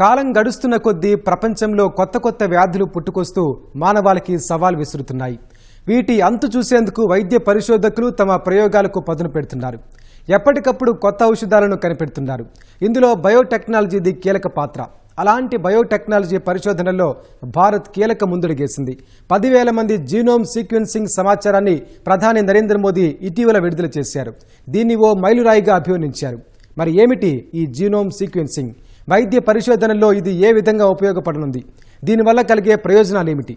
కాలం గడుస్తున్న కొద్దీ ప్రపంచంలో కొత్త కొత్త వ్యాధులు పుట్టుకొస్తూ మానవాళికి సవాల్ విసురుతున్నాయి. వీటి అంతు చూసేందుకు వైద్య పరిశోధకులు తమ ప్రయోగాలకు పదును పెడుతున్నారు. ఎప్పటికప్పుడు కొత్త ఔషధాలను కనిపెడుతున్నారు. ఇందులో బయోటెక్నాలజీది కీలక పాత్ర. అలాంటి బయోటెక్నాలజీ పరిశోధనల్లో భారత్ కీలక ముందడుగేసింది పదివేల మంది జీనోమ్ సీక్వెన్సింగ్ సమాచారాన్ని ప్రధాని నరేంద్ర మోదీ ఇటీవల విడుదల చేశారు. దీన్ని ఓ మైలురాయిగా అభివర్ణించారు. మరి ఏమిటి ఈ జీనోమ్ సీక్వెన్సింగ్? వైద్య పరిశోధనల్లో ఇది ఏ విధంగా ఉపయోగపడనుంది? దీనివల్ల కలిగే ప్రయోజనాలు ఏమిటి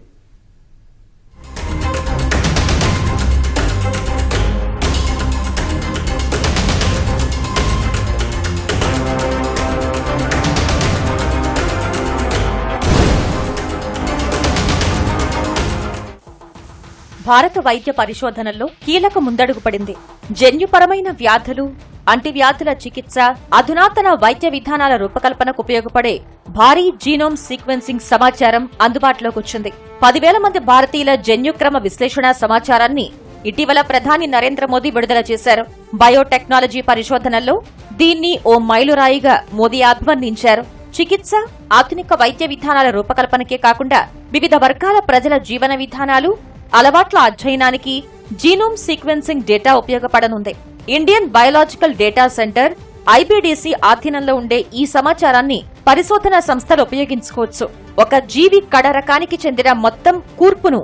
భారత వైద్య పరిశోధనల్లో కీలక ముందడుగు పడింది. జన్యుపరమైన వ్యాధులు అంటివ్యాధుల చికిత్స అధునాతన వైద్య విధానాల రూపకల్పనకు ఉపయోగపడే భారీ జీనోమ్ సీక్వెన్సింగ్ సమాచారం అందుబాటులోకి వచ్చింది. పదివేల మంది భారతీయుల జన్యుక్రమ విశ్లేషణ సమాచారాన్ని ఇటీవల ప్రధాని నరేంద్ర మోదీ విడుదల చేశారు. బయోటెక్నాలజీ పరిశోధనల్లో దీన్ని ఓ మైలురాయిగా మోదీ అభివర్ణించారు చికిత్స ఆధునిక వైద్య విధానాల రూపకల్పనకే కాకుండా వివిధ వర్గాల ప్రజల జీవన విధానాలు అలవాట్ల అధ్యయనానికి genome sequencing data ఉపయోగపడనుంది. Indian biological data centre IBDC ఆధీనంలో ఉండే ఈ సమాచారాన్ని పరిశోధన సంస్థలు ఉపయోగించుకోవచ్చు. ఒక జీవి కడ రకానికి చెందిన మొత్తం కూర్పును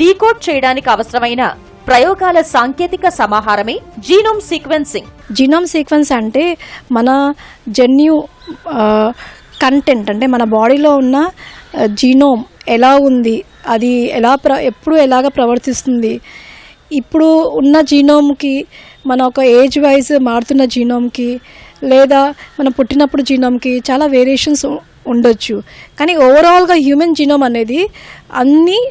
డీకోడ్ చేయడానికి అవసరమైన ప్రయోగాల సాంకేతిక సమాహారమే జీనోమ్ సీక్వెన్సింగ్. జీనోమ్ సీక్వెన్స్ అంటే మన జన్యు కంటెంట్ అంటే మన బాడీలో ఉన్న జీనోమ్ ఎలా ఉంది అది ఎలా ప్ర ఎప్పుడు ఎలాగ ప్రవర్తిస్తుంది? ఇప్పుడు ఉన్న జీనోమ్కి మన ఒక ఏజ్ వైజ్ మారుతున్న జీనోమ్కి లేదా మనం పుట్టినప్పుడు జీనోమ్కి చాలా వేరియేషన్స్ ఉండొచ్చు. కానీ ఓవరాల్గా హ్యూమన్ జీనోమ్ అనేది అన్నీ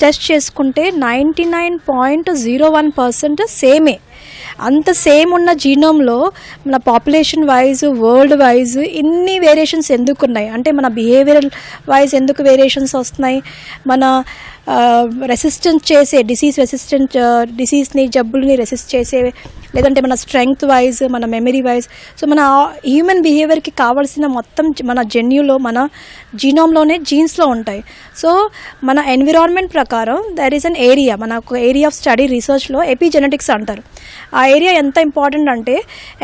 టెస్ట్ చేసుకుంటే ninety nine point zero one percent సేమే. అంత సేమ్ ఉన్న జీనోమ్లో మన పాపులేషన్ వైజ్ వరల్డ్ వైజ్ ఇన్ని వేరియేషన్స్ ఎందుకు ఉన్నాయి అంటే మన బిహేవియరల్ వైజ్ ఎందుకు వేరియేషన్స్ వస్తున్నాయి? మన Um, రెసిస్టెన్స్ చేసే డిసీజ్ రెసిస్టెంట్ డిసీజ్ని జబ్బుల్ని రెసిస్ట్ చేసే లేదంటే మన స్ట్రెంగ్త్ వైజ్ మన మెమరీ వైజ్ సో మన హ్యూమన్ బిహేవియర్కి కావాల్సిన మొత్తం మన జెన్యులో మన జీనోమ్లోనే జీన్స్లో ఉంటాయి. సో మన ఎన్విరాన్మెంట్ ప్రకారం దర్ ఈస్ అన్ ఏరియా మన ఒక ఏరియా ఆఫ్ స్టడీ రీసెర్చ్లో ఎపిజెనెటిక్స్ అంటారు. ఆ ఏరియా ఎంత ఇంపార్టెంట్ అంటే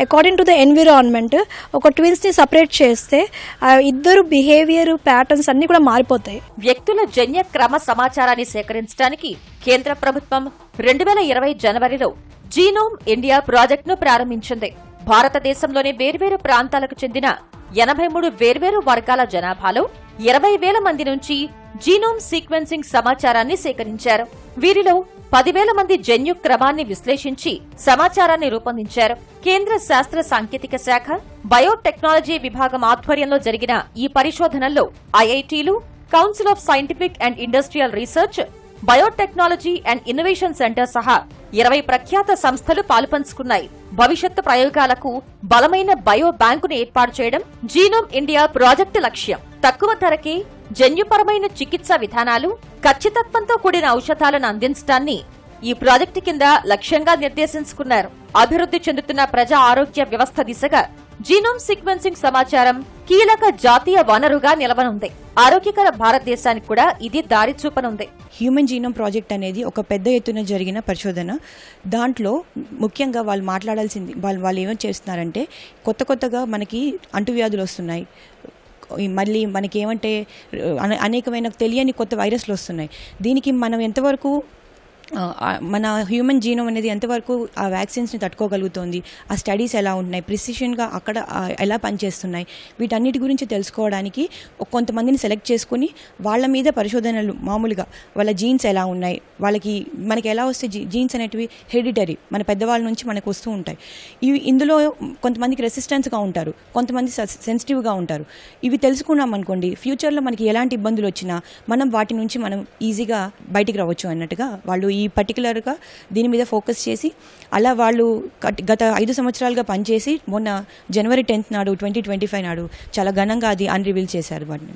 అకార్డింగ్ టు ద ఎన్విరాన్మెంట్ ఒక ట్విన్స్ని సపరేట్ చేస్తే ఆ ఇద్దరు బిహేవియర్ ప్యాటర్న్స్ అన్నీ కూడా మారిపోతాయి. వ్యక్తుల జన్య క్రమ సమాచారం సమాచారాన్ని సేకరించడానికి కేంద్ర ప్రభుత్వం రెండు వేల ఇరవై జనవరిలో జీనోమ్ ఇండియా ప్రాజెక్టును ప్రారంభించింది. భారతదేశంలోని వేర్వేరు ప్రాంతాలకు చెందిన ఎనభై మూడు వేర్వేరు వర్గాల జనాభాలో ఇరవై వేల మంది నుంచి జీనోమ్ సీక్వెన్సింగ్ సమాచారాన్ని సేకరించారు. వీరిలో పదివేల మంది జన్యు క్రమాన్ని విశ్లేషించి సమాచారాన్ని రూపొందించారు. కేంద్ర శాస్త్ర సాంకేతిక శాఖ బయోటెక్నాలజీ విభాగం ఆధ్వర్యంలో జరిగిన ఈ పరిశోధనల్లో ఐఐటీలు council of scientific and industrial research biotechnology and innovation centre సహా ఇరవై ప్రఖ్యాత సంస్థలు పాలుపంచుకున్నాయి. భవిష్యత్తు ప్రయోగాలకు బలమైన బయో బ్యాంకును ఏర్పాటు చేయడం జీనోమ్ ఇండియా ప్రాజెక్టు లక్ష్యం. తక్కువ ధరకే జన్యుపరమైన చికిత్స విధానాలు ఖచ్చితత్వంతో కూడిన ఔషధాలను అందించడాన్ని ఈ ప్రాజెక్టు కింద లక్ష్యంగా నిర్దేశించుకున్నారు. అభివృద్ధి చెందుతున్న ప్రజా ఆరోగ్య వ్యవస్థ దిశగా జీనోమ్ సీక్వెన్సింగ్ సమాచారం కీలక జాతీయ వనరుగా నిలవనుంది. ఆరోగ్యకర భారతదేశానికి కూడా ఇది దారి చూపనుంది. హ్యూమన్ జీనోమ్ ప్రాజెక్ట్ అనేది ఒక పెద్ద ఎత్తున జరిగిన పరిశోధన. దాంట్లో ముఖ్యంగా వాళ్ళు మాట్లాడాల్సింది వాళ్ళు వాళ్ళు ఏమో చేస్తున్నారంటే కొత్త కొత్తగా మనకి అంటువ్యాధులు వస్తున్నాయి. మళ్ళీ మనకి ఏమంటే అనేకమైన తెలియని కొత్త వైరస్లు వస్తున్నాయి. దీనికి మనం ఎంతవరకు మన హ్యూమన్ జీనోమ్ అనేది ఎంతవరకు ఆ వ్యాక్సిన్స్ని తట్టుకోగలుగుతోంది? ఆ స్టడీస్ ఎలా ఉంటున్నాయి? ప్రిసిషన్గా అక్కడ ఎలా పనిచేస్తున్నాయి? వీటన్నిటి గురించి తెలుసుకోవడానికి కొంతమందిని సెలెక్ట్ చేసుకుని వాళ్ళ మీద పరిశోధనలు మామూలుగా వాళ్ళ జీన్స్ ఎలా ఉన్నాయి? వాళ్ళకి మనకి ఎలా వస్తే జీ జీన్స్ అనేటివి హెరిడిటరీ మన పెద్దవాళ్ళ నుంచి మనకు వస్తూ ఉంటాయి. ఇవి ఇందులో కొంతమందికి రెసిస్టెన్స్గా ఉంటారు కొంతమంది సెన్సిటివ్గా ఉంటారు. ఇవి తెలుసుకున్నాం అనుకోండి ఫ్యూచర్లో మనకి ఎలాంటి ఇబ్బందులు వచ్చినా మనం వాటి నుంచి మనం ఈజీగా బయటికి రావచ్చు అన్నట్టుగా వాళ్ళు ఈ పర్టికులర్గా దీని మీద ఫోకస్ చేసి అలా వాళ్ళు గత- ఐదు సంవత్సరాలుగా పనిచేసి మొన్న జనవరి టెన్త్ నాడు ట్వంటీ ట్వంటీ ఫైవ్ నాడు చాలా ఘనంగా అది అన్రివీల్ చేశారు వాటిని.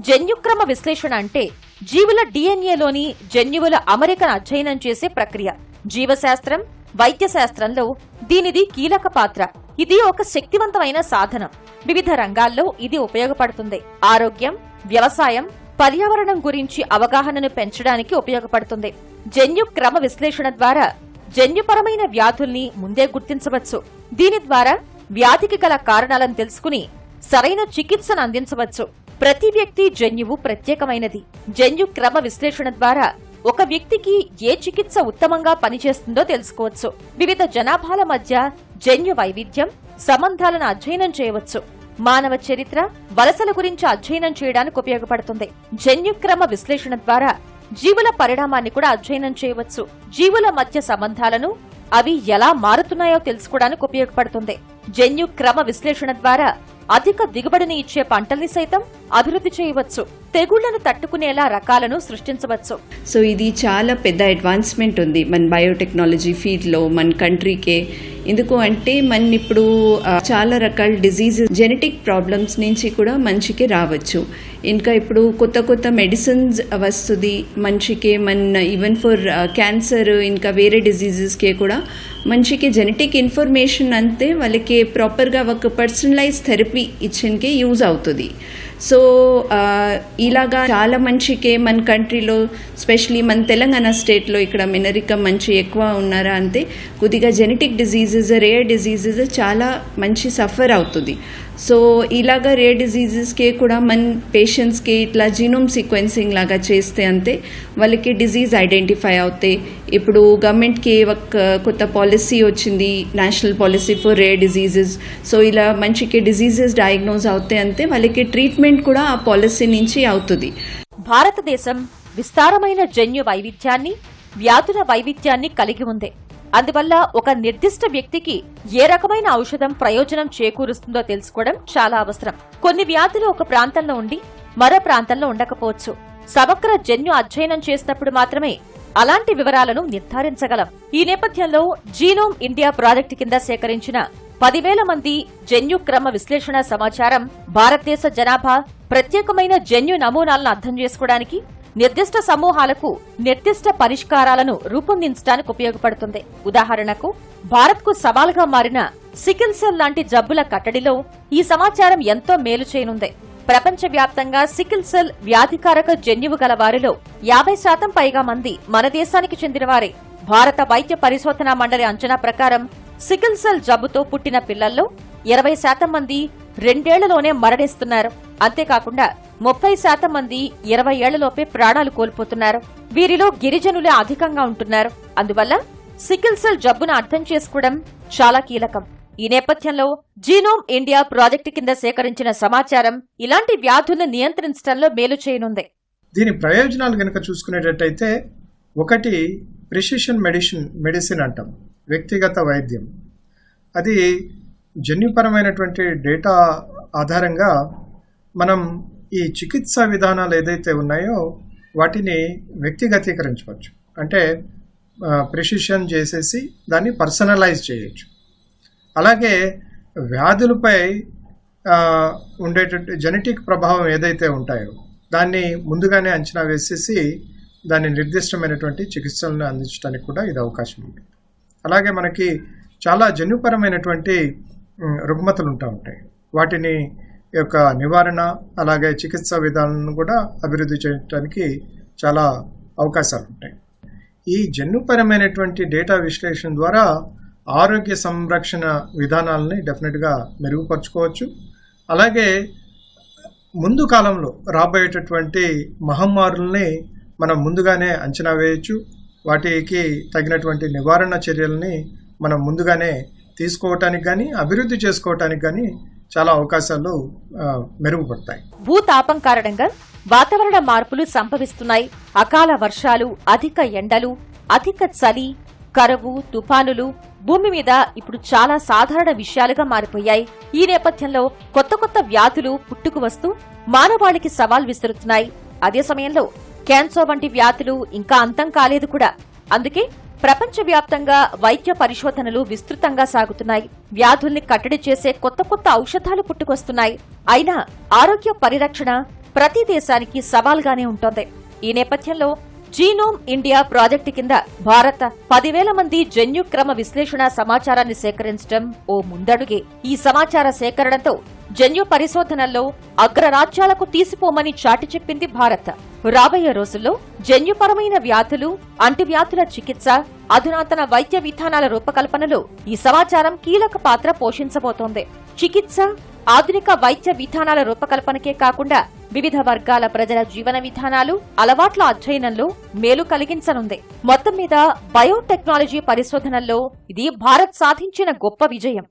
జన్యుక్రమ విశ్లేషణ అంటే జీవుల డిఎన్ఏలోని జన్యువుల అమరికను అధ్యయనం చేసే ప్రక్రియ. జీవశాస్త్రం వైద్య శాస్త్రంలో దీనిది కీలక పాత్ర. ఇది ఒక శక్తివంతమైన సాధనం. వివిధ రంగాల్లో ఇది ఉపయోగపడుతుంది. ఆరోగ్యం వ్యవసాయం పర్యావరణం గురించి అవగాహనను పెంచడానికి ఉపయోగపడుతుంది. జన్యు క్రమ విశ్లేషణ ద్వారా జన్యుపరమైన వ్యాధుల్ని ముందే గుర్తించవచ్చు. దీని ద్వారా వ్యాధికి గల కారణాలను తెలుసుకుని సరైన చికిత్సను అందించవచ్చు. ప్రతి వ్యక్తి జన్యువు ప్రత్యేకమైనది. జన్యు క్రమ విశ్లేషణ ద్వారా ఒక వ్యక్తికి ఏ చికిత్స ఉత్తమంగా పనిచేస్తుందో తెలుసుకోవచ్చు. వివిధ జనాభాల మధ్య జన్యు వైవిధ్యం సంబంధాలను అధ్యయనం చేయవచ్చు. మానవ చరిత్ర వలసల గురించి అధ్యయనం చేయడానికి ఉపయోగపడుతుంది. జన్యుక్రమ విశ్లేషణ ద్వారా జీవుల పరిణామాన్ని కూడా అధ్యయనం చేయవచ్చు. జీవుల మధ్య సంబంధాలను అవి ఎలా మారుతున్నాయో తెలుసుకోవడానికి ఉపయోగపడుతుంది. జన్యు క్రమ విశ్లేషణ ద్వారా అధిక దిగుబడిని ఇచ్చే పంటల్ని సైతం అభివృద్ధి చేయవచ్చు. తెగుళ్ళను తట్టుకునేలా రకాలను సృష్టించవచ్చు. సో ఇది చాలా పెద్ద అడ్వాన్స్మెంట్ ఉంది. మన బయోటెక్నాలజీ ఫీల్డ్లో మన కంట్రీకే ఎందుకు అంటే మన ఇప్పుడు చాలా రకాల డిజీజెస్ జెనెటిక్ ప్రాబ్లమ్స్ నుంచి కూడా మనిషికి రావచ్చు. ఇంకా ఇప్పుడు కొత్త కొత్త మెడిసిన్స్ వస్తుంది. మనిషికి మన ఈవెన్ ఫర్ క్యాన్సర్ ఇంకా వేరే డిజీజెస్కి కూడా మనిషికి జెనెటిక్ ఇన్ఫర్మేషన్ అంతే వాళ్ళకి ప్రాపర్గా ఒక పర్సనలైజ్ థెరపీ ఇచ్చినకే యూజ్ అవుతుంది. సో uh, ఇలాగా చాలా మంచికే మన కంట్రీలో స్పెషలీ మన తెలంగాణ స్టేట్లో ఇక్కడ మినరిక మంచి ఎక్కువ ఉన్నారా అంతే కొద్దిగా జెనెటిక్ డిజీజెస్ రేర్ డిజీజెస్ చాలా మంచి సఫర్ అవుతుంది. సో ఇలాగా రేర్ డిజీజెస్కి కూడా మన పేషెంట్స్కి ఇట్లా జీనోమ్ సీక్వెన్సింగ్ లాగా చేస్తే అంతే వాళ్ళకి డిజీజ్ ఐడెంటిఫై అవుతాయి ఇప్పుడు గవర్నమెంట్కి ఒక కొత్త పాలసీ వచ్చింది national policy for rare diseases so ఇలా మంచికి డిజీజెస్ డయాగ్నోజ్ అవుతాయి అంతే వాళ్ళకి ట్రీట్మెంట్ కూడా ఆ పాలసీ నుంచి అవుతుంది. భారతదేశం విస్తారమైన జన్యు వైవిధ్యాన్ని వ్యాధుల వైవిధ్యాన్ని కలిగి ఉంది. అందువల్ల ఒక నిర్దిష్ట వ్యక్తికి ఏ రకమైన ఔషధం ప్రయోజనం చేకూరుస్తుందో తెలుసుకోవడం చాలా అవసరం. కొన్ని వ్యాధులు ఒక ప్రాంతంలో ఉండి మరో ప్రాంతంలో ఉండకపోవచ్చు. సమగ్ర జన్యు అధ్యయనం చేసినప్పుడు మాత్రమే అలాంటి వివరాలను నిర్ధారించగలం. ఈ నేపథ్యంలో జీనోమ్ ఇండియా ప్రాజెక్టు కింద సేకరించిన పదివేల మంది జన్యు క్రమ విశ్లేషణ సమాచారం భారతదేశ జనాభా ప్రత్యేకమైన జన్యు నమూనాలను అర్థం చేసుకోవడానికి నిర్దిష్ట సమూహాలకు నిర్దిష్ట పరిష్కారాలను రూపొందించడానికి ఉపయోగపడుతుంది. ఉదాహరణకు భారత్కు సవాలుగా మారిన సికిల్ సెల్ లాంటి జబ్బుల కట్టడిలో ఈ సమాచారం ఎంతో మేలు చేయనుంది. ప్రపంచవ్యాప్తంగా సికిల్ సెల్ వ్యాధికారక జన్యువు గల వారిలో యాభై శాతం పైగా మంది మన దేశానికి చెందినవారే. భారత వైద్య పరిశోధనా మండలి అంచనా ప్రకారం సికిల్ సెల్ జబ్బుతో పుట్టిన పిల్లల్లో ఇరవై శాతం మంది రెండేళ్ళలోనే మరణిస్తున్నారు. అంతేకాకుండా ముప్పై శాతం మంది ఇరవై ఏళ్ళలోపే ప్రాణాలు కోల్పోతున్నారు. వీరిలో గిరిజనులే అధికంగా ఉంటున్నారు. అందువల్ల సికిల్ సెల్ జబ్బును అర్థం చేసుకోవడం చాలా కీలకం. ఈ నేపథ్యంలో జీనోమ్ ఇండియా ప్రాజెక్టు కింద సేకరించిన సమాచారం ఇలాంటి వ్యాధులను నియంత్రించడంలో మేలు చేయనుంది. దీని ప్రయోజనాలు కనుక చూసుకునేటట్టయితే ఒకటి ప్రిసిషన్ మెడిసిన్ మెడిసిన్ అంటాం వ్యక్తిగత వైద్యం. అది జన్యుపరమైనటువంటి డేటా ఆధారంగా మనం ఈ చికిత్సా విధానాలు ఏదైతే ఉన్నాయో వాటిని వ్యక్తిగతీకరించవచ్చు. అంటే ప్రిసిషన్ చేసేసి దాన్ని పర్సనలైజ్ చేయొచ్చు. అలాగే వ్యాధులపై ఉండేటటువంటి ఉండేటట్టు జెనెటిక్ ప్రభావం ఏదైతే ఉంటాయో దాన్ని ముందుగానే అంచనా వేసేసి దాన్ని నిర్దిష్టమైనటువంటి చికిత్సలను అందించడానికి కూడా ఇది అవకాశం ఉంది. అలాగే మనకి చాలా జన్యుపరమైనటువంటి రుగ్మతలు ఉంటా ఉంటాయి. వాటిని యొక్క నివారణ అలాగే చికిత్సా విధానాలను కూడా అభివృద్ధి చేయడానికి చాలా అవకాశాలు ఉంటాయి. ఈ జన్యుపరమైనటువంటి డేటా విశ్లేషణ ద్వారా ఆరోగ్య సంరక్షణ విధానాలని డెఫినెట్గా మెరుగుపరుచుకోవచ్చు. అలాగే ముందు కాలంలో రాబోయేటటువంటి మహమ్మారుల్ని మనం ముందుగానే అంచనా వేయచ్చు. వాటికి తగినటువంటి నివారణ చర్యల్ని మనం ముందుగానే తీసుకోవటానికి కానీ అభివృద్ధి చేసుకోవటానికి కానీ చాలా అవకాశాలు మెరుగుపడతాయి. భూతాపం కారణంగా వాతావరణ మార్పులు సంభవిస్తున్నాయి. అకాల వర్షాలు అధిక ఎండలు అధిక చలి కరువు తుఫానులు భూమి మీద ఇప్పుడు చాలా సాధారణ విషయాలుగా మారిపోయాయి. ఈ నేపథ్యంలో కొత్త కొత్త వ్యాధులు పుట్టుకు వస్తూ మానవాళికి సవాల్ విసురుతున్నాయి. అదే సమయంలో క్యాన్సర్ వంటి వ్యాధులు ఇంకా అంతం కాలేదు కూడా. అందుకే ప్రపంచవ్యాప్తంగా వైద్య పరిశోధనలు విస్తృతంగా సాగుతున్నాయి. వ్యాధుల్ని కట్టడి చేసే కొత్త కొత్త ఔషధాలు పుట్టుకొస్తున్నాయి. అయినా ఆరోగ్య పరిరక్షణ ప్రతి దేశానికి సవాల్గానే ఉంటోంది. ఈ నేపథ్యంలో జీనోమ్ ఇండియా ప్రాజెక్టు కింద భారత్ పదివేల మంది జన్యుక్రమ విశ్లేషణ సమాచారాన్ని సేకరించడం ఓ ముందడుగే. ఈ సమాచార సేకరణతో జన్యు పరిశోధనల్లో అగ్రరాజ్యాలకు తీసిపోమని చాటి చెప్పింది భారత్. రాబోయే రోజుల్లో జన్యుపరమైన వ్యాధులు అంటువ్యాధుల చికిత్స అధునాతన వైద్య విధానాల రూపకల్పనలో ఈ సమాచారం కీలక పాత్ర పోషించబోతోంది. చికిత్స ఆధునిక వైద్య విధానాల రూపకల్పనకే కాకుండా వివిధ వర్గాల ప్రజల జీవన విధానాలు అలవాట్ల అధ్యయనంలో మేలు కలిగించనుంది. మొత్తం మీద బయోటెక్నాలజీ పరిశోధనల్లో ఇది భారత్ సాధించిన గొప్ప విజయం.